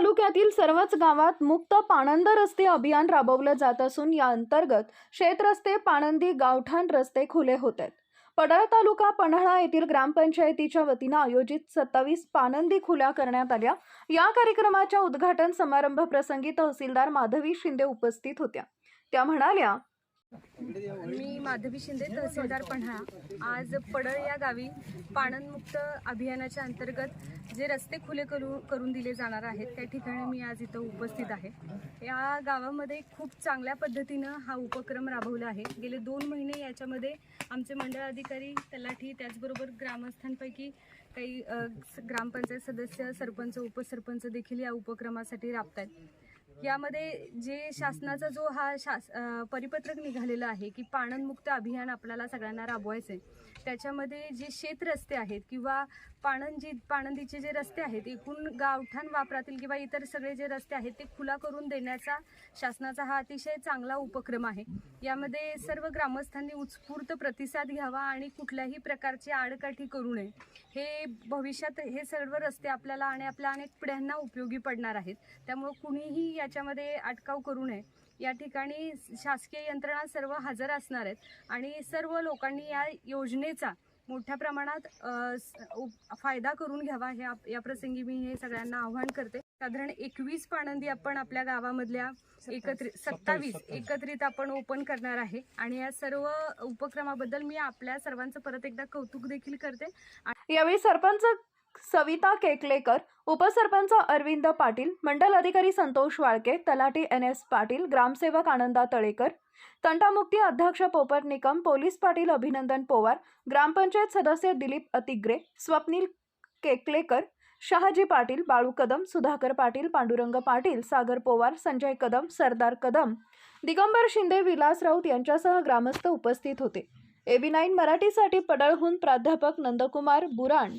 तालुक्यातील सर्वच गावात मुक्त पाणंद रस्ते अभियान राबवलं जात असून या अंतर्गत शेतरस्ते पाणंदी गावठाण रस्ते खुले होत आहेत पडळ तालुका पन्हाळा येथील ग्रामपंचायतीच्या वतीनं आयोजित सत्तावीस पानंदी खुल्या करण्यात आल्या. या कार्यक्रमाच्या उद्घाटन समारंभ प्रसंगी तहसीलदार माधवी शिंदे उपस्थित होत्या. त्या म्हणाल्या मी माधवी शिंदे तहसीलदार पन्हाळा आज पडळ या गावी पाणनमुक्त अभियानाच्या अंतर्गत जे रस्ते खुले करू करून दिले जाणार आहेत त्या ठिकाणी मी आज इथं उपस्थित आहे. या गावामध्ये खूप चांगल्या पद्धतीनं हा उपक्रम राबवला आहे. गेले दोन महिने याच्यामध्ये आमचे मंडळ अधिकारी तलाठी त्याचबरोबर ग्रामस्थांपैकी काही ग्रामपंचायत सदस्य सरपंच उपसरपंच देखील या उपक्रमासाठी राबत आहेत यामध्ये जे शासनाचा जो हा शास परिपत्रक निघालेला आहे की पाणनमुक्त अभियान आपल्याला सगळ्यांना राबवायचं आहे त्याच्यामध्ये जे शेत रस्ते आहेत किंवा पाणंदी पाणंदीचे जे रस्ते आहेत एकूण गावठाण वापरातील किंवा इतर सगळे जे रस्ते आहेत ते खुला करून देण्याचा शासनाचा हा अतिशय चांगला उपक्रम आहे. यामध्ये सर्व ग्रामस्थांनी उत्स्फूर्त प्रतिसाद घ्यावा आणि कुठल्याही प्रकारची आडकाठी करू नये. हे भविष्यात हे सर्व रस्ते आपल्याला आणि आपल्या अनेक पिढ्यांना उपयोगी पडणार आहेत. त्यामुळं कुणीही या याच्यामध्ये अटकाव करू नये. या ठिकाणी शासकीय यंत्रणा सर्व हजर असणार आहेत आणि सर्व लोकांनी या योजनेचा मोठ्या प्रमाणात फायदा करून घ्यावा हे आप- या प्रसंगी मी हे सगळ्यांना आव्हान करते. साधारण एकवीस पाणंदी आपण आपल्या गावामधल्या एकत्रित सत्तावीस एकत्रित आपण ओपन करणार आहे आणि या सर्व उपक्रमाबद्दल मी आपल्या सर्वांचं परत एकदा कौतुक देखील करते. यावेळी सरपंच सविता केकलेकर उपसरपंच अरविंद पाटील मंडल अधिकारी संतोष वाळके तलाटी एन एस पाटील ग्रामसेवक आनंदा तळेकर तंटामुक्ती अध्यक्ष पोपट निकम पोलीस पाटील अभिनंदन पोवार ग्रामपंचायत सदस्य दिलीप अतिग्रे स्वप्नील केकलेकर शहाजी पाटील बाळू कदम सुधाकर पाटील पांडुरंग पाटील सागर पोवार संजय कदम सरदार कदम दिगंबर शिंदे विलास राऊत यांच्यासह ग्रामस्थ उपस्थित होते. एबी नाईन मराठीसाठी पडळहून प्राध्यापक नंदकुमार बुराण